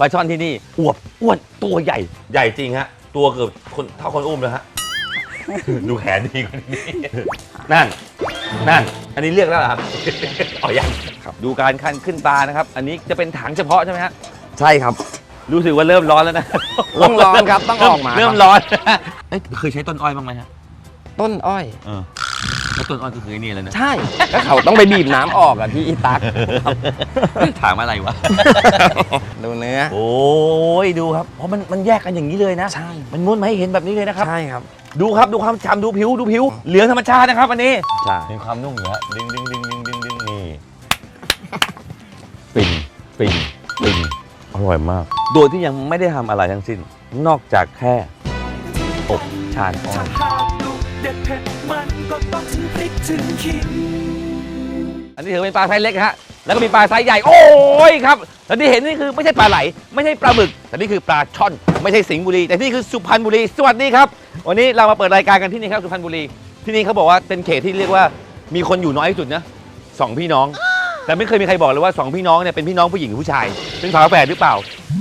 ปลาช่อนที่นี่อวบอ้วนตัวใหญ่ ใหญ่จริงฮะ ตัวเกือบคนเท่าคนอุ้มเลยฮะ ดูแขนดีกว่านี้นั่น นั่น อันนี้เรียกแล้วเหรอครับ อ๋อยังครับดูการคันขึ้นปลานะครับ อันนี้จะเป็นถังเฉพาะใช่ไหมฮะ ใช่ครับ รู้สึกว่าเริ่มร้อนแล้วนะต้องร้อนครับต้องออกมา เริ่มครับร้อนเอ้ยเคยใช้ต้นอ้อยบ้างไหมฮะ ต้นอ้อย เออแล้วต้นอ้อยก็คือไอ้นี่แหล้วนะ ใช่ แล้วเขาต้องไปบีบน้ำออกอะที่อีตักถามอะไรวะ ดูเนื้อ โอ้ยดูครับ เพราะมันมันแยกกันอย่างนี้เลยนะ ใช่ มันม้วนมาให้เห็นแบบนี้เลยนะครับ ใช่ครับ ดูครับดูความฉ่ำดูผิวดูผิว เหลืองธรรมชาตินะครับอันนี้ ใช่มีความนุ่มอยู่ฮะดึงดึงดึงดึงดึงดึงนี่ปิ่งปิ่งปิ่งอร่อยมาก โดยที่ยังไม่ได้ทำอะไรทั้งสิ้น นอกจากแค่อบชานอ้อย ถ้าหากดุเด็ดเผ็ดมันก็ต้องถึง พริกถึงขิง อันนี้ถือเป็นปลาไซส์เล็กฮะ แล้วก็มีปลาไซส์ใหญ่ โอ้ยครับแล้วที่เห็นนี่คือไม่ใช่ปลาไหล ไม่ใช่ปลาหมึก แต่นี่คือปลาช่อน ไม่ใช่สิงห์บุรี แต่นี่คือสุพรรณบุรี สวัสดีครับ วันนี้เรามาเปิดรายการกันที่นี่ครับสุพรรณบุรี ที่นี่เขาบอกว่าเป็นเขตที่เรียกว่ามีคนอยู่น้อยที่สุดนะสองพี่น้อง แต่ไม่เคยมีใครบอกเลยว่าสองพี่น้องเนี่ยเป็นพี่น้องผู้หญิงหรือผู้ชาย เป็นฝาแฝดหรือเปล่า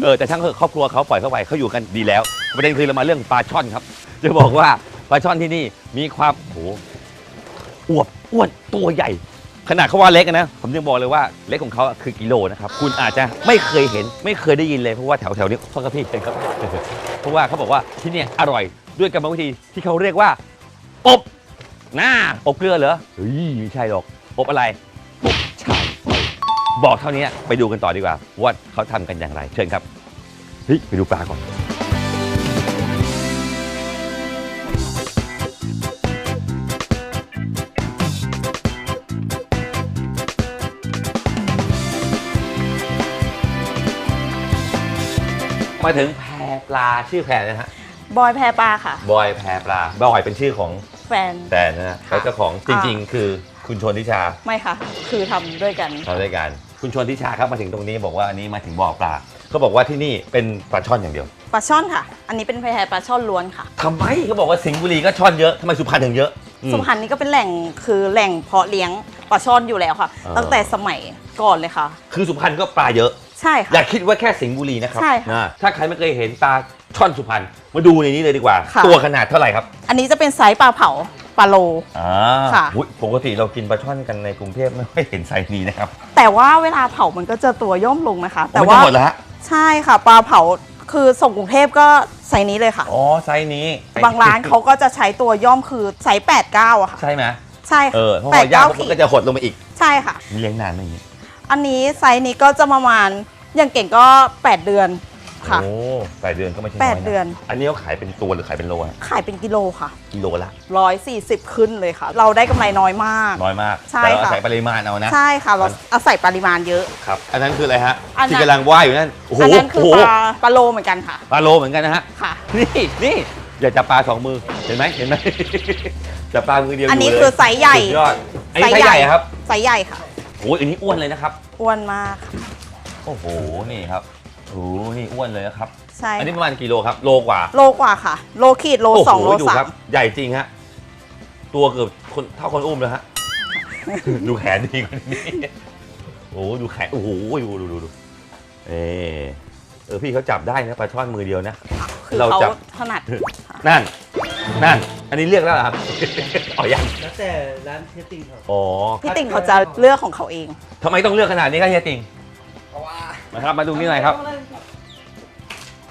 เออแต่ช่างเถอะครอบครัวเขาปล่อยเข้าไปเขาอยู่กันดีแล้ว ประเด็นคือเรามาเรื่องปลาช่อนครับ จะบอกว่าปลาช่อนที่นี่มีความโอ้โห อวบอ้วนตัวใหญ่ ขนาดเขาว่าเล็กนะ ผมยังบอกเลยว่าเล็กของเขาคือกิโลนะครับคุณอาจจะไม่เคยเห็นไม่เคยได้ยินเลยเพราะว่าแถวแถวๆนี้พ่อกระพี่เป็นครับ เพราะว่าเขาบอกว่าที่เนี่ยอร่อยด้วยกรรมวิธีที่เขาเรียกว่าอบหน้าอบเกลือเหรอเฮ้ยไม่ใช่หรอกอบอะไรอบชายบอกเท่านี้ไปดูกันต่อดีกว่าว่าเขาทำกันอย่างไร เชิญครับเฮ้ยไปดูปลาก่อน มาถึงแพปลาชื่อแพนะฮะบอยแพรปลาค่ะ บอยแพปลาบอยเป็นชื่อของแฟน แฟนนะฮะแล้วเจ้าของจริง ๆ คือคุณชนทิชาไม่ค่ะ คือทำด้วยกันทำด้วยกันคุณชนทิชาครับมาถึงตรงนี้บอกว่าอันนี้มาถึงบ่อปลาเขาบอกว่าที่นี่เป็นปลาช่อนอย่างเดียวปลาช่อนค่ะ อันนี้เป็นแพรปลาช่อนล้วนค่ะ ทำไมเขาบอกว่าสิงห์บุรีก็ช่อนเยอะทำไมสุพรรณถึงเยอะอืม สุพรรณนี่ก็เป็นแหล่งคือแหล่งเพาะเลี้ยงปลาช่อนอยู่แล้วค่ะอ่าตั้งแต่สมัยก่อนเลยค่ะ คือสุพรรณก็ปลาเยอะ ใช่อค่ะย่าคิดว่าแค่สิงห์บุรีนะครับใช่ค่ะนะถ้าใครไม่เคยเห็นปลาช่อนสุพรรณมาดูในนี้เลยดีกว่า ค่ะ ตัวขนาดเท่าไหร่ครับอันนี้จะเป็นไซส์ปลาเผาปลาโล อ่าค่ะ อุ๊ยปกติเรากินปลาช่อนกันในกรุงเทพไม่ค่อยเห็นไซส์นี้นะครับแต่ว่าเวลาเผามันก็จะตัวย่อมลงนะคะ แต่ไม่ว่าทั้งหมดแล้วฮะใช่ค่ะ ปลาเผาคือส่งกรุงเทพก็ไซส์นี้เลยค่ะ อ๋อไซส์นี้บางร้านเขาก็จะใช้ตัวย่อมคือไซส์แปดเก้าอะค่ะ ใช่ไหมใช่เอค่ะอเพราะแปว่าดย่างเก้าปุ๊บขีมันดก็จะหดลงมาอีกใช่ค่ะ เลี้ยงนานไหมอย่างนี้ อันนี้ไซส์นี้ก็จะประมาณอย่างเก่งก็ 8 เดือนค่ะ โอ้แปดเดือนก็ไม่ใช่แปน้อดยนะเดือน อันนี้เขาขายเป็นตัวหรือขายเป็นโลฮะขายเป็นกิโลค่ะ กิโลละ 140 ขึ้นเลยค่ะ เราได้กำไรน้อยมาก น้อยมากใช่แต่เราค่ะใส่ปริมาณเอานะ ใช่ค่ะ เราอาศัยปริมาณเยอะ ครับ อันนั้นคืออะไรฮะอันนั้น ที่กำลังว่ายอยู่นั่น โอ้โหอันนั้นคือโอ้โหปลาปลาโลเหมือนกันค่ะปลาโลเหมือนกันนะฮะ ค่ะ นี่นี่อย่าจับปลาสองมือ เห็นไหมเห็นไหม จับปลามือเดียวอันนี้ยู่เลยคือไซส์ใหญ่สุดยอดอันนี้ไซส์ใหญ่ ครับ ไซส์ใหญ่ค่ะ โอ้ยอันนี้อ้วนเลยนะครับ อ้วนมากค่ะ โอ้โห นี่ครับโอ้โหนี่อ้วนเลยนะครับ ใช่ อันนี้ประมาณกี่โลครับ โลกว่าโลกว่าค่ะ โลขีดโลโอ้โหสองโลดูสาครัมบใหญ่จริงฮะ ตัวเกือบคนเท่าคนอุ้มเลยฮะ ดูแขนดีกว่านี้โอ้โหดูแขน โอ้โห ดูดูดูดูเออเออพี่เขาจับได้นะปลาช่อนมือเดียวนะ คือเราเขาจับถนัดนั่น นั่น อันนี้เรียกแล้วเหรอครับ อ๋อยังแล้วแต่ร้านเทสติ้งครับ อ๋อพี่ติ่งเขาจะเลือกของเขาเอง ทำไมต้องเลือกขนาดนี้ครับเฮียติงเพราะว่านะครับมาดูนี่หน่อยครับ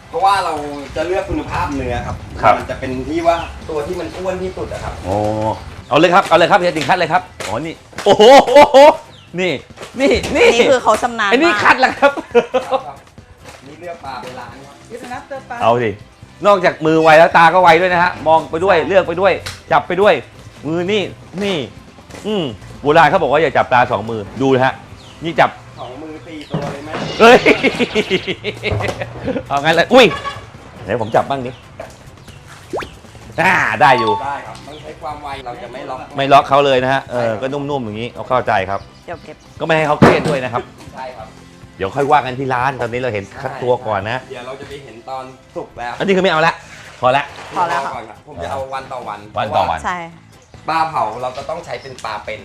เพราะว่าเราจะเลือกคุณภาพเนื้อครับ ครับ มันจะเป็นที่ว่าตัวที่มันอ้วนที่สุดอะครับ โอ้เอาเลยครับ เอาเลยครับเฮียติงคัดเลยครับ อ๋อ นี่ โอ้โหโอ้โหนี่ นี่ นี่อันนี้คือเขาชำนาญอันนี้มากคัดแล้วครับ นี่เลือกปลาไปล้างครับเอาดินอกจากมือไวแล้วตาก็ไวด้วยนะฮะ มองไปด้วย เลือกไปด้วย จับไปด้วย มือนี่นี่ อืมโบราณเขาบอกว่าอย่าจับปลาสองมือดูนะฮะ นี่จับสองมือตีตัวเลยไหมเฮ้ย เอางั้นเลยอุ้ยไหนผมจับบ้างดิอ่าได้อยู่ ได้ครับต้องใช้ความไวเราจะไม่ล็อกไม่ล็อกเขาเลยนะฮะเออก็นุ่มๆอย่างนี้เอาเข้าใจครับ เดี๋ยวเก็บก็ไม่ให้เขาเครียดด้วยนะครับ ใช่ครับ เดี๋ยวค่อยว่ากันที่ร้านตอนนี้เราเห็นคัดตัวก่อนนะ เดี๋ยวเราจะไปเห็นตอนสุกแล้วอันนี้คือไม่เอาละพอละพอแล้วค่ะ ก่อนครับผมจะเอาวันต่อวันวันต่อวัน ใช่ ปลาเผาเราจะต้องใช้เป็นปลาเป็น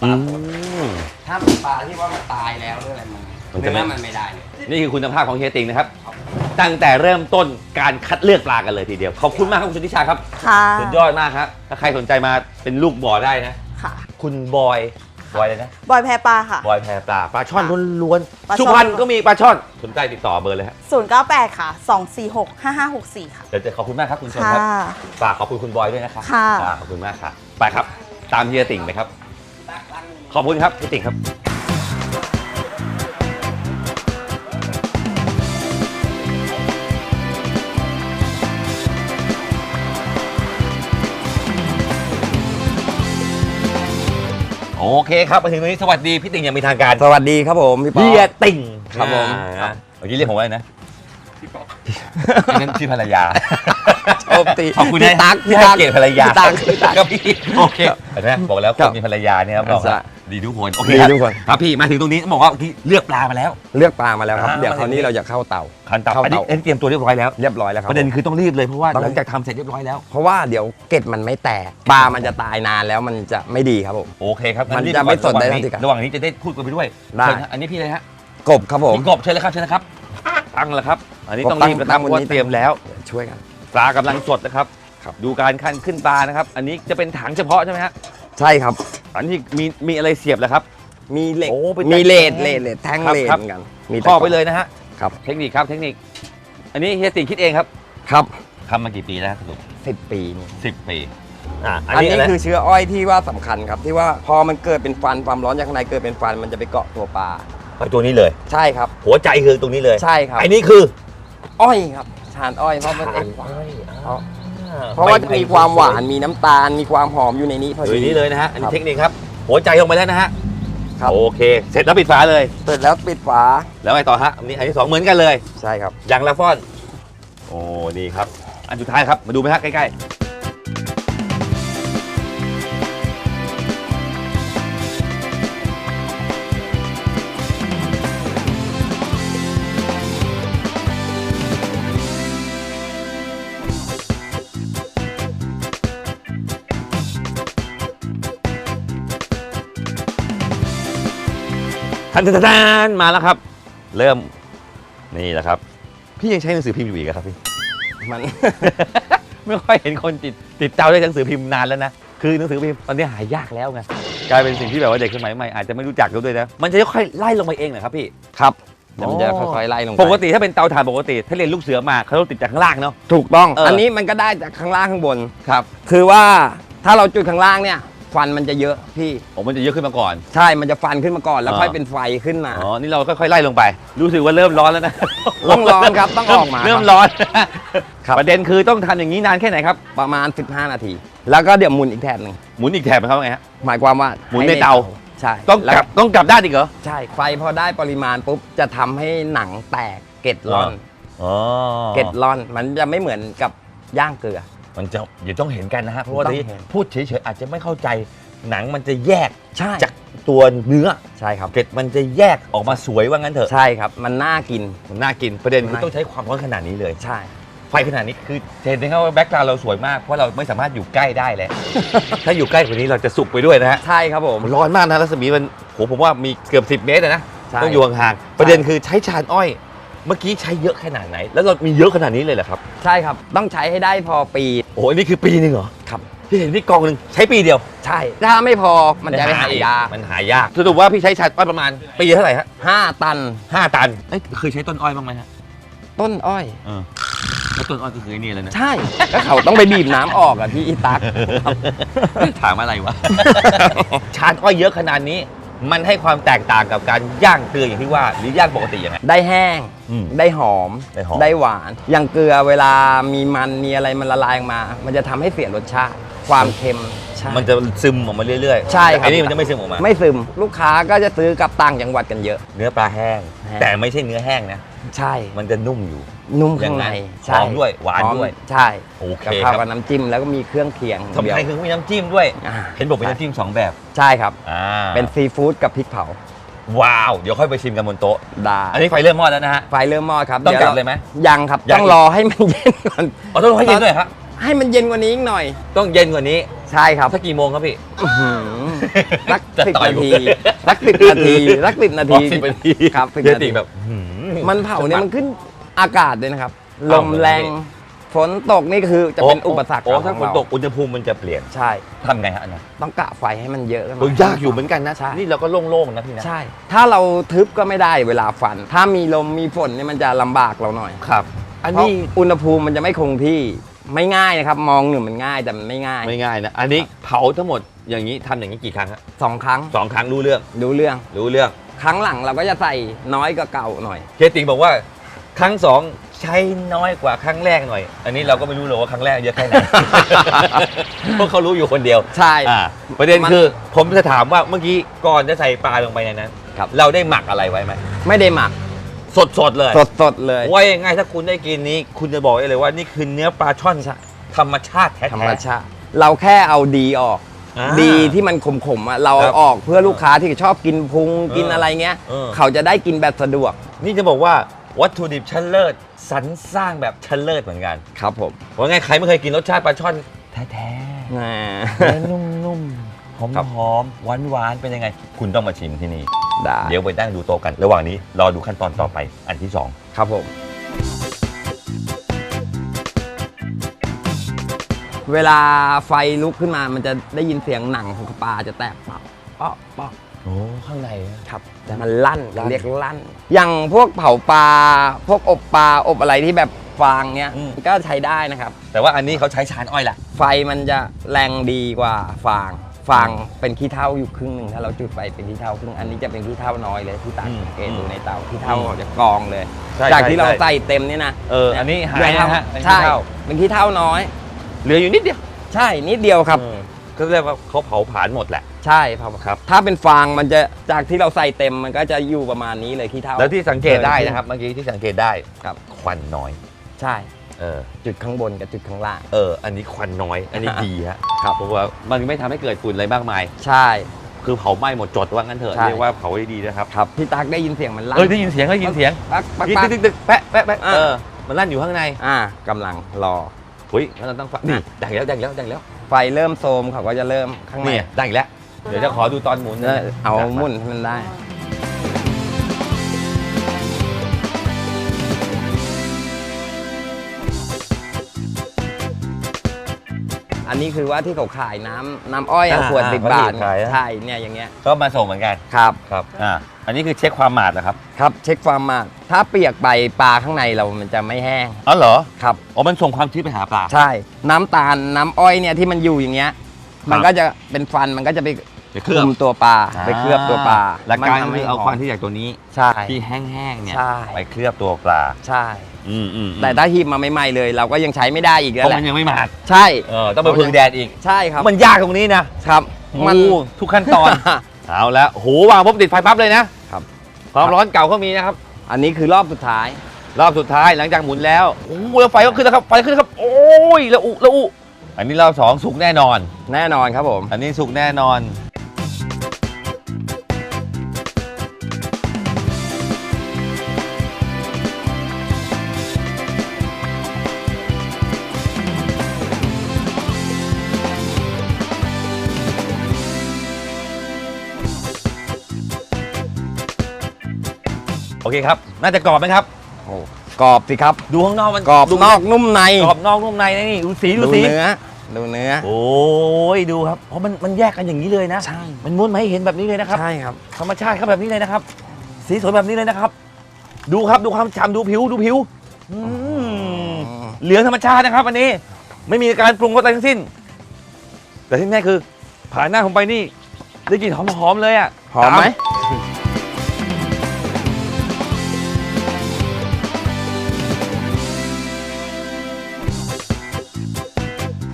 ปอืลาสดมถ้าเป็นปลาที่ว่ามันตายแล้วหรืออะไรมันมันจะไม่ เนื้อมันไม่ได้เลยนี่คือคุณภาพของเฮียติงนะครับเอาตั้งแต่เริ่มต้นการคัดเลือกปลากันเลยทีเดียว ขอบคุณมากครับคุณชนทิชาครับ ค่ะสุดยอดมากครับถ้าใครสนใจมาเป็นลูกบ่อได้นะ ค่ะ คุณบอย บอยเลยนะบอยแพรปลาค่ะ บอยแพรปลาปลาช่อนล้วนปลาๆช่อน สุพรรณก็มีปลาช่อนสนใจติดต่อเบอร์เลยฮะ098 ค่ะ 246 5564 ค่ะ เดี๋ยวจะขอบคุณมากครับคุณชนค่ะครับฝากขอบคุณคุณบอยด้วยนะครับค่ะฝากขอบคุณมากครับไปครับ ตามเฮียติ่งไปครับ ขอบคุณครับพี่ติ่งครับ โอเคครับมาถึงตรงนี้สวัสดีพี่ติ่งอย่างเป็นทางการสวัสดีครับผมพี่ปอเฮียติ่งครับผม อ่าเมื่อกี้เรียกผมว่าอะไรนะอันนั้นชื่อภรรยา โอ้ตีขอบคุณพี่นะตั๊กที่ให้เกียรติภรรยาพี่ตั๊กพี่ตั๊กครับพี่โอเคเห็นไหมบอกแล้วคครับนมีภรรยาเนี่ยครับบอกใช่ว่า ดีทุกคนโอเคดีรับทุกคน ครับพี่มาถึงตรงนี้ต้องบอกว่าเมื่อกี้เลือกปลามาแล้ว เลือกปลามาแล้วครับ อ่า เดี๋ยวคราวนี้เราจะเข้าเตาคันเตาเข้าอันนี้เตา อันนี้เตรียมตัวเรียบร้อยแล้ว เรียบร้อยแล้วครับ ประเด็นคือต้องรีบเลยเพราะว่าต้อง หลังจากทำเสร็จเรียบร้อยแล้ว เพราะว่าเดี๋ยวเกล็ดมันไม่แตกปลามันจะตายนานแล้วมันจะไม่ดีครับผม โอเคครับมันรีบจะไม่สดได้ระหว่างทันทีครับระหว่างนี้จะได้พูดกันไปด้วยได้ เชิญฮะอันนี้พี่เลยฮะกบครับผม พี่กบเชิญเลยครับเชิญนะครับตั้งแล้วครับ อันนี้ต้องตั้งรีบนะคตั้รับงเพวันราะว่านี้เตรียมแล้วเดี๋ยวช่วยกัน ปลากำลังสดนะครับ ครับ ดูการขั้นขึ้นปลานะครับ อันนี้จะเป็นถังเฉพาะใช่ไหมฮะ ใช่ครับ อันนี้มีมีอะไรเสียบแล้วครับ มีเหล็กโอ้เป็นมีเลดแท่งเลดเลดแท่งครับเลดครับ เหมือนกันมีครอบไปเลยนะฮะ ครับเทคนิคครับ เทคนิค อันนี้เฮียติงคิดเองครับครับทำมากี่ปีแล้วสรุปสิบปีนี่สิบปีอ่าอันอันนี้นี้อะไร คือเชื้ออ้อยที่ว่าสำคัญครับ ที่ว่าพอมันเกิดเป็นฟันความร้อนจากข้างในเกิดเป็นฟันมันจะไปเกาะตัวปลาไปตัวนี้เลย ใช่ครับ หัวใจคือตรงนี้เลยใช่ครับไอ้นี่คืออ้อยครับชานอ้อยเพราะมันเอ็กอ้อย เพราะว่าจะมีความหวานมีน้ำตาล มีความหอมอยู่ในนี้พอตัวดีนี้เลยนะฮะ อันนี้ครับ เทคนิคครับ หัวใจลงไปแล้วนะฮะครับ โอเค เสร็จแล้วปิดฝาเลยเสร็จแล้วปิดฝาแล้วไงต่อฮะ อันนี้อันที่สองเหมือนกันเลย ใช่ครับยางละฟ้อน โอ้ดีครับ อันสุดท้ายครับ มาดูไหมฮะใกล้ๆ ทันทันทันมาแล้วครับ เริ่มนี่แหละครับ พี่ยังใช้หนังสือพิมพ์อยู่อีกเหรอครับพี่มัน ไม่ค่อยเห็นคนติดติดเจ้าด้วยหนังสือพิมพ์นานแล้วนะคือหนังสือพิมพ์ตอนนี้หายากแล้วไงกลายเป็นสิ่งที่แบบว่าเด็กสมัยใหม่อาจจะไม่รู้จักแล้วด้วยนะมันจะค่อยๆไล่ลงไปเองเหรอครับพี่ครับเดี๋ยวมันจะอ๋อค่อยๆไล่ลงไปปกติถ้าเป็นเตาถ่านปกติ ถ้าเรียนลูกเสือมาเขาต้องติดจากข้างล่างเนาะถูกต้องเอออัอันนี้มันก็ได้จากข้างล่างข้างบนครับ คือว่าถ้าเราจุดข้างล่างเนี่ย ฟันมันจะเยอะพี่ ผมมันจะเยอะขึ้นมาก่อน ใช่ มันจะฟันขึ้นมาก่อนแล้วอ่าค่อยเป็นไฟขึ้นมา อ๋อ นี่เราค่อยๆไล่ลงไป รู้สึกว่าเริ่มร้อนแล้วนะต้องร้อนครับ ต้องออกมา เริ่มครับร้อนครับประเด็นคือต้องทำอย่างนี้นานแค่ไหนครับ ประมาณ 15 นาที แล้วก็เดี๋ยวหมุนอีกแถบหนึ่งหมุนอีกแถบไหมครับว่าไงฮะ หมายความว่าหมุนในเตา ใช่ ต้องแล้วกลับต้องกลับด้านอีกเหรอ ใช่ ไฟพอได้ปริมาณปุ๊บจะทำให้หนังแตกเกล็ดร่อนอ๋อเกล็ดร่อน มันจะไม่เหมือนกับย่างเกลือ มันจะเดี๋ยวต้องเห็นกันนะฮะเพราะว่าต้องที่เห็นพูดเฉยๆอาจจะไม่เข้าใจหนังมันจะแยกใช่จากตัวเนื้อใช่ครับ เกล็ดมันจะแยกออกมาสวยว่างั้นเถอะใช่ครับ มันน่ากิน มันน่ากินประเด็นคือน่าต้องใช้ความร้อนขนาดนี้เลย ใช่ ไฟขนาดนี้คือเห็นไหมครับว่าแบ็กกราวเราสวยมากเพราะเราไม่สามารถอยู่ใกล้ได้แล้ว ถ้าอยู่ใกล้กว่านี้เราจะสุกไปด้วยนะฮะใช่ครับผมมันร้อนมากนะรัศมีมันโหผมว่ามีเกือบ 10 เมตรอะนะใช่ ต้องอยู่ห่างๆประเด็นคือใช้ชานอ้อย เมื่อกี้ใช้เยอะขนาดไหน แล้วเรามีเยอะขนาดนี้เลยเหรอครับ ใช่ครับ ต้องใช้ให้ได้พอปี โอ้โหอันนี่คือปีหนึ่งเหรอครับ ที่เห็นนี่กองหนึ่งใช้ปีเดียวใช่ ถ้าไม่พอมันจะไปหายากมันหายากสรุปว่าพี่ใช้ชาอ้อยประมาณปีเท่าไหร่ฮะห้าตัน ห้าตันเอ้ยเคยใช้ต้นอ้อยบ้างไหมฮะต้นอ้อย เออแล้วต้นอ้อยก็คือไอ้นี่เลยนะ ใช่ แล้วเขาต้องไปบีบน้ำออกอะพี่อีตักถามอะไรวะ ชาอ้อยเยอะขนาดนี้ มันให้ความแตกต่างกับการย่างเกลืออย่างที่ว่า หรือย่างปกติยังไง ได้แห้ง อืมได้หอมได้หอม หวาน อย่างเกลือเวลามีมันมีอะไรมันละลายออกมา มันจะทำให้เสียรสชาติ ความเค็มใช่ มันจะซึมออกมาเรื่อยๆใช่ครับ ไอ้นี่มันจะไม่ซึมออกมา ไม่ซึมลูกค้าก็จะซื้อกลับต่างจังหวัดกันเยอะ เนื้อปลาแห้ง แห้ง แต่ไม่ใช่เนื้อแห้งนะ ใช่ มันจะนุ่มอยู่ นุ่มข้างในอย่างนั้นใช่หอมด้วยหวานด้วยอมใช่โอเคกับคข้าวรับ กับน้ำจิ้มแล้วก็มีเครื่องเคียงสำคัญคือมีน้ำจิ้มด้วย อ่าเห็นบอกเป็นน้ำจิ้มสองแบบ ใช่ครับ อ่าเป็นซีฟู้ดกับพริกเผา ว้าว เดี๋ยวค่อยไปชิมกันบนโต๊ะ ได้อันนี้ไฟเริ่มมอดแล้วนะฮะ ไฟเริ่มมอดครับต้องดี๋วกลับราเลยไหมยังครับ ยัง ต้องอีกรอให้มันเย็นก่อน อ๋อต้องให้เย็นด้วยครับ ให้มันเย็นกว่านี้อีกหน่อย ต้องเย็นกว่านี้ใช่ครับสักกี่โมงครับพี่ อื้อหือสักจะสิบต่อยนาทีผมสักสิบนาทีสักสิบนาทีอ๋อ10นาทีครับสิบเฮียนาติทีแบบหืมันเผาเนี่ยมันขึ้นอากาศด้วยนะครับลอ้าวมแรง ฝนตกนี่คือจะเป็นอุปสรรคโอ้ขถ้าองฝนเราตกอุณหภูมิมันจะเปลี่ยนใช่ทำไงฮะอันนั้นต้องกะไฟให้มันเยอะขึ้นโอ้ยยากอยู่เหมือนกันนะใช่นี่เราก็โล่งๆนะพี่นะใช่ ถ้าเราทึบก็ไม่ได้เวลาฟัน ถ้ามีลมมีฝนเนี่ยมันจะลำบากเราหน่อยครับ อันเพราะนี้อุณหภูมิมันจะไม่คงที่ไม่ง่ายนะครับ มองหนึ่งมันง่ายแต่มันไม่ง่าย ไม่ง่ายนะ อันนี้เผาทั้งหมดอย่างนี้ทำอย่างนี้กี่ครั้งฮะสองครั้งสองครั้งรู้เรื่องดูเรื่องรู้เรื่อง ครั้งหลังเราก็จะใส่น้อยกว่าเก่าหน่อยเคติงบอกว่าครั้งสอง ใช้น้อยกว่าครั้งแรกหน่อย อันนี้เราก็ไม่รู้เลยว่าครั้งแรกเยอะแค่ไหน เพราะเขารู้อยู่คนเดียวใช่ อ่าประเด็นมันคือผมจะถามว่าเมื่อกี้ก่อนจะใส่ปลาลงไปในนั้นครับ เราได้หมักอะไรไว้ไหมไม่ได้หมักสดสดๆเลย สดสดๆเลย ว่ายังไงถ้าคุณได้กินนี้ คุณจะบอกได้เลยว่านี่คือเนื้อปลาช่อนธรรมชาติแท้ๆ ธรรมชาติ เราแค่เอาดีออก อ่าดีที่มันขมๆอะเราครัเอาบออกเพื่อลูกค้าที่ชอบกินพุงเออกินอะไรเงี้ย เออ เขาจะได้กินแบบสะดวก นี่จะบอกว่า วัตถุดิบชั้นเลิศสรรสร้างแบบชั้นเลิศเหมือนกันครับผมว่าไงใครไม่เคยกินรสชาติปลาช่อนแท้แหมๆเนื้อนุ่มๆหอมครับ หอมหวานหวานๆเป็นยังไง คุณต้องมาชิมที่นี่ ได้เดี๋ยวไปนั่งดูโต๊ะกัน ระหว่างนี้รอดูขั้นตอนต่อไปอันที่สองครับผม เวลาไฟลุกขึ้นมามันจะได้ยินเสียงหนังของปลาจะแตกเปาะเปาะเปาะ โอ้ข้างในครับแต่มันลั่นลั่นเรียกลั่น อย่างพวกเผาปลาพวกอบปลาอบอะไรที่แบบฟางเนี้ยก็ใช้ได้นะครับ แต่ว่าอันนี้เขาใช้ชานอ้อยแหละไฟมันจะแรงดีกว่าฟางฟางเป็นขี้เถ้าอยู่ครึ่งหนึ่งถ้าเราจุดไฟเป็นขี้เถ้าครึ่งอันนี้จะเป็นขี้เถ้าน้อยเลยที่ตักอืมสังเกตดูอืมในเตาขี้เถ้าอืมเขาจะกองเลยใช่จากใช่ที่เราใช่ใส่เต็มเนี่ยนะเอออันนี้หายนะฮะเป็นขี้ใช่เถ้าเป็นขี้เถ้าน้อย เหลืออยู่นิดเดียว ใช่นิดเดียวครับเออ ก็เรียกว่าเขาเผาผลาญหมดแหละ ใช่ครับครับ ถ้าเป็นฟางมันจะจากที่เราใส่เต็มมันก็จะอยู่ประมาณนี้เลยขี้เถ้าแล้วที่สังเกตได้นะครับเมื่อกี้ที่สังเกตได้ครับควันน้อย ใช่เออจุดข้างบนกับจุดข้างล่าง เออ อันนี้ควันน้อย อันนี้ดีฮะครับเพราะว่ามันไม่ทำให้เกิดฝุ่นอะไรมากมาย ใช่ คือเผาไหม้หมดจดว่างั้นเถอะใช่เรียกว่าเผาได้ดีนะครับครับพี่ตักได้ยินเสียงมันลั่นเออได้ยินเสียงได้ยินเสียงปักปักตึกปักตึกตึกแปะแปะแปะอะเออมันลั่นอยู่ข้างในอ่ากำลังรอเฮ้ยงั้นเราต้องฟังนี่ดังอีกแล้วดังอีกแล้วดังอีกแล้ว ไฟเริ่มโทรมเขาก็จะเริ่มข้างในนี่ดังอีกแล้ว เดี๋ยวจะขอดูตอนหมุนเออเอาหมุนให้มันได้ อันนี้คือว่าที่เขาขายน้ำน้ำอ้อยอะขวดสิบบาทใช่เนี่ยอย่างเงี้ยก็มาส่งเหมือนกันครับ ครับอ่า อันนี้คือเช็คความหมาดนะครับครับ เช็คความมากถ้าเปียกไปปลาข้างในเรามันจะไม่แห้งอ๋อเหรอครับ อ๋อมันส่งความชื้นไปหาปลา ใช่ น้ำตาลน้ำอ้อยเนี่ยที่มันอยู่อย่างเงี้ย มันก็จะเป็นฟันมันก็จะไปไปเคคลืลุอบ มตัวปลาไปเคลือบตัวปลาหลักการมันทำคืให้อเอาหมควันที่จากตัวนี้ ใช่ ที่แห้งๆเนี่ยใช่ ไปเคลือบตัวปลา ใช่ อืมอืมอืมแต่ถ้าหีบมาใหม่ๆเลย เราก็ยังใช้ไม่ได้อีกเพแล้วราะแหละมันยังไม่หมาดใช่ เออต้องไปพึ่งแดดอีก ใช่ครับมันยากตรงนี้นะครับ มัมันนทุกขั้นตอน เอาแล้วโหวางปุ๊บติดไฟปั๊บเลยนะครับ ความร้อนเก่าก็มีนะครับ อันนี้คือรอบสุดท้าย รอบสุดท้ายหลังจากหมุนแล้วโอ้โหแล้วไฟก็ขึ้นแล้วครับไฟขึ้นแล้วครับ โอ้ยแล้วอุแล้วอุอันนี้รอบสองสุกแน่นอน แน่นอนครับผม อันนี้สุกแน่นอน โอเคครับ น่าจะกรอบไหมครับ โอ้กรอบสิครับ ดูข้างนอกมันกรอบดูนอกนุ่มในกรอบนอกนุ่มในนะนี่ดูสีดูดูสี เนื้อดูเนื้อ โอ้ยดูครับ เพราะมันมันแยกกันอย่างนี้เลยนะ ใช่ มันม้วนมาให้เห็นแบบนี้เลยนะครับ ใช่ครับ ธรรมชาติครับแบบนี้เลยนะครับ สีสวยแบบนี้เลยนะครับ ดูครับดูความฉ่ำดูผิวดูผิวอืมเหลืองธรรมชาตินะครับ อันนี้ไม่มีการปรุงรสอะไรทั้งสิ้น แต่ที่แน่คือผ่านหน้าผมไปนี่ได้กลิ่นหอมๆเลยอะหอมไหม ตา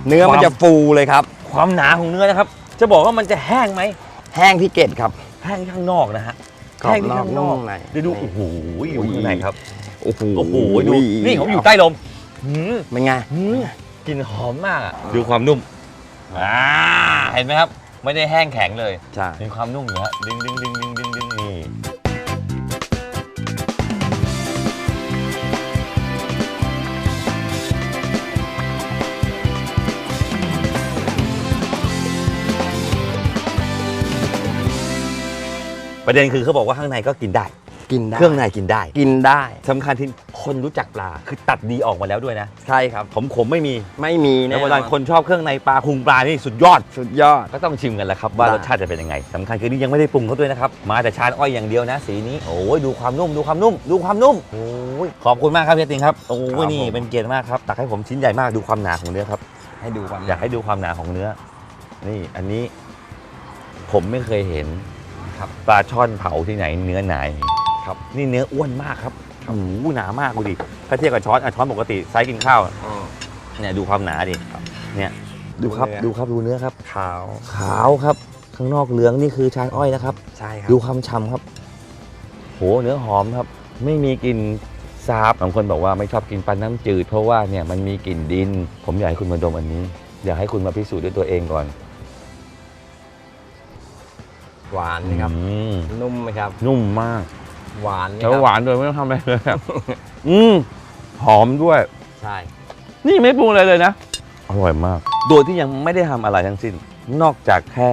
เนื้อมันจะฟูเลยครับ ความหนาของเนื้อนะครับ จะบอกว่ามันจะแห้งไหมแห้งที่เกล็ดครับ แห้งที่ข้างนอกนะฮะกรอบแห้งที่ข้างนอกนอกนุ่มในเดี๋ยวดูโอ้โหอยู่ข้างในครับโอ้โหโอ้โหดูนี่ผมอยู่ใต้ลมหืมเป็นไงหืมกลิ่นหอมมากอะดูความนุ่มอ่าเห็นไหมครับ ไม่ได้แห้งแข็งเลยใช่มีความนุ่มอยู่ฮะดึงดึงดึงดึง ประเด็นคือเขาบอกว่าข้างในก็กินได้ กินได้เครื่องในกินได้กินได้สำคัญที่คนรู้จักปลาคือตัดดีออกมาแล้วด้วยนะใช่ครับ ผมขมไม่มีไม่มีแล้แน่วนเวลาอนคนชอบเครื่องในปลาคุงปลานี่สุดยอด สุดยอด ก็ต้องชิมกันแหละครับว่าได้ รสชาติจะเป็นยังไงสำคัญคือนี่ยังไม่ได้ปรุงเขาด้วยนะครับ มาแต่ชานอ้อยอย่างเดียวนะ สีนี้โอ้ยดูความนุ่มดูความนุ่ม ดูความนุ่มโอ้ยขอบคุณมากครับเฮียติงครับโอ้ยนี่เป็นเกียรติมากครับตักให้ผมชิ้นใหญ่มากดูความหนาของเนื้อครับให้ดูความอยากให้ดูความหนาของเนื้อ นี่อันนี้ ผมไม่เคยเห็น ครับปลาช่อนเผาที่ไหนเนื้อหนาอย่างนี้ครับนี่เนื้ออ้วนมากครับโอ้โหหนามากดูดิถ้าเทียบกับช้อนอะช้อนปกติไซส์กินข้าวอืมเนี่ยดูความหนาดิเนี่ยดูครับดูดูเนื้อครับดูเนื้อครับ ขาว ขาวครับ ข้างนอกเหลืองนี่คือชานอ้อยนะครับ ใช่ครับดูความฉ่ำครับ โหเนื้อหอมครับ ไม่มีกลิ่นสาบบางคนบอกว่าไม่ชอบกินปลาน้ำจืด เพราะว่าเนี่ยมันมีกลิ่นดิน ผมอยากให้คุณมาดมอันนี้ อยากให้คุณมาพิสูจน์ด้วยตัวเองก่อน หวานไหมครับ อืมนุ่มไหมครับ นุ่มมากหวานไหมแล้วครับหวานโดยไม่ต้องทำอะไรเลยอะอืมหอมด้วย ใช่ นี่ไม่ปรุงอะไรเลยนะ อร่อยมาก โดยที่ยังไม่ได้ทำอะไรทั้งสิ้น นอกจากแค่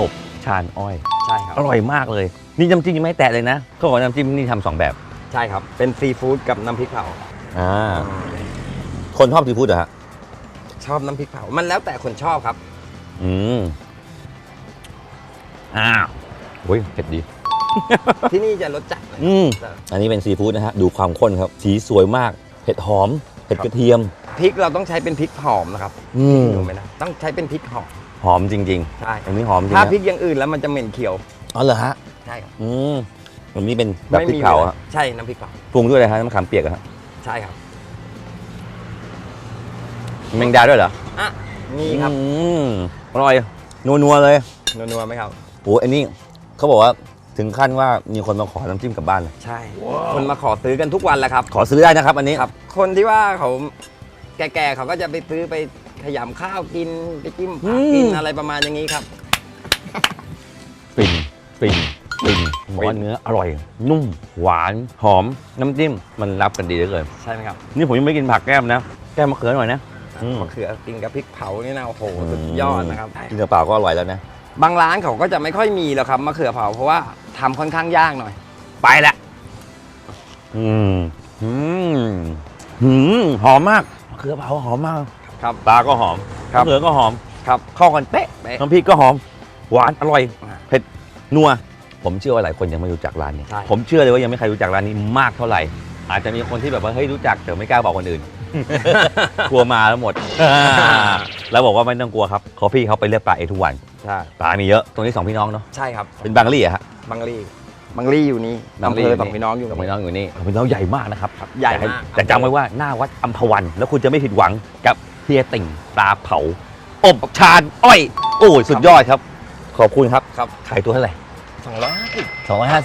อบชานอ้อย ใช่ครับ อร่อยมากเลย นี่น้ำจิ้มยังไม่แตะเลยนะเขาบอกน้ำจิ้มนี่ทำสองแบบ ใช่ครับ เป็นซีฟู้ดกับน้ำพริกเผา อ่า คนชอบซีฟู้ดเหรอฮะ ชอบน้ำพริกเผา มันแล้วแต่คนชอบครับ อืม อ้าวโอ้ยเผ็ดดี ที่นี่จะรสจัดหน่อยอืมแต่อันนี้เป็นซีฟู้ดนะฮะ ดูความข้นครับ สีสวยมาก เผ็ดหอม เผ็ดครับกระเทียม พริกเราต้องใช้เป็นพริกหอมนะครับอืมดูไหมนะต้องใช้เป็นพริกหอมหอมจริงใช่ๆ อันนี้หอมจริงถ้านะพริกอย่างอื่นแล้วมันจะเหม็นเขียวอ๋อเหรอฮะ ใช่ครับอืมอันนี้เป็นแบบพริกเผาอะใช่น้ำพริกเผาปรุงด้วยอะไรฮะน้ำมะขามเปียกอะฮะใช่ครับแมงดาด้วยเหรอ อะนี่ครับอืมอร่อย นัวๆเลย นัวๆไหมครับ โอ้อันนี้เขาบอกว่าถึงขั้นว่ามีคนมาขอน้ำจิ้มกลับบ้านเลยใช่ คนมาขอซื้อกันทุกวันแหละครับขอซื้อได้นะครับ อันนี้ครับ คนที่ว่าเขาแก่ๆเขาก็จะไปซื้อไปขยำข้าวกินไปจิ้มผักกินอะไรประมาณอย่างนี้ครับ ปิ่นปิ่นปิ่นบอกว่าเนื้ออร่อย นุ่มหวานหอมน้ำจิ้มมันรับกันดีเหลือเกินใช่ไหมครับ นี่ผมยังไม่กินผักแก้มนะ แก้มมะเขือหน่อยนะอืมมะเขือกินกับพริกเผานี่นะโอ้โหสุดยอดนะครับกินกับเปล่าก็อร่อยแล้วนะ บางร้านเขาก็จะไม่ค่อยมีหรอกครับมะเขือเผาเพราะว่าทำค่อนข้างยากหน่อย ไปละอืมอืมอืมหอมมากมะเขือเผาหอมมากครับ ปลาก็หอมครับมะเขือก็หอมครับ เข้ากันเป๊ะเป๊ะน้ำพริกก็หอม หวานอร่อยอ่าเผ็ดนัวผมเชื่อว่าหลายคนยังไม่รู้จักร้านนี้ ใช่ ผมเชื่อเลยว่ายังไม่ใครรู้จักร้านนี้มากเท่าไหร่ อาจจะมีคนที่แบบว่าเฮ้ยรู้จักแต่ไม่กล้าบอกคนอื่น กลัวมาแล้วหมดแล้วบอกว่าไม่ต้องกลัวครับเพราะพี่เขาไปเลือกปลาเองทุกวันใช่ปลามีเยอะตรงนี้สองพี่น้องเนาะใช่ครับเป็นบางลี่อะฮะบางรีบางรีอยู่นี่บางอำลี่เภอยู่อนี่สองพี่น้องอยู่สองนี่พี่น้องอยู่นี่สองพี่น้องใหญ่มากนะครับใหญ่แต่มากแต่จำไว้ว่าหน้าวัดอัมพวัน แล้วคุณจะไม่ผิดหวังกับเฮียติ่งปลาเผาอบชานอ้อย โอ้ยสุดยอดครับ ขอบคุณครับครับขายตัวเท่าไหร่สองร้อย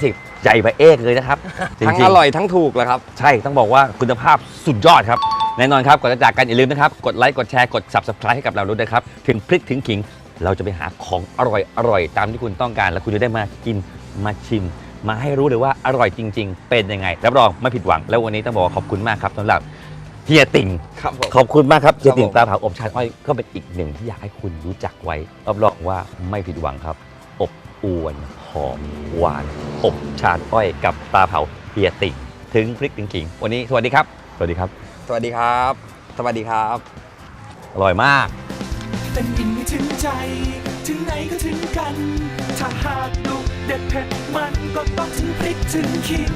250ใหญ่ไปเอกเลยนะครับจทั้งริงอๆร่อยทั้งถูกแหละครับ ใช่ต้องบอกว่าคุณภาพสุดยอดครับ แน่นอนครับก่อนจะจากกันอย่าลืมนะครับ กดไลค์ กดแชร์ กด subscribe ให้กับเราด้วยนะครับ ถึงพริกถึงขิง เราจะไปหาของอร่อยอร่อยตามที่คุณต้องการ แล้วคุณจะได้มากินมาชิม มาให้รู้เลยว่าอร่อยจริง ๆ เป็นยังไงรับรองไม่ผิดหวัง แล้ววันนี้ต้องบอกว่าขอบคุณมากครับสำหรับเฮียติ่ง ครับผม ขอบคุณมากครับเฮียติ่งผมปลาเผาอบชานอ้อยก็เป็นอีกหนึ่งที่อยากให้คุณรู้จักไว้รับรองว่าไม่ผิดหวังครับ อบอวนหอมหวาน อบชานอ้อยกับปลาเผาเฮียติ่งถึงพริกถึงขิง วันนี้สวัสดีครับ สวัสดีครับ สวัสดีครับ สวัสดีครับ อร่อยมากเต็มอิ่มไม่ถึงใจ ถึงไหนก็ถึงกัน ถ้าหากดุเด็ดเผ็ดมันก็ต้องถึงพริกถึงขิง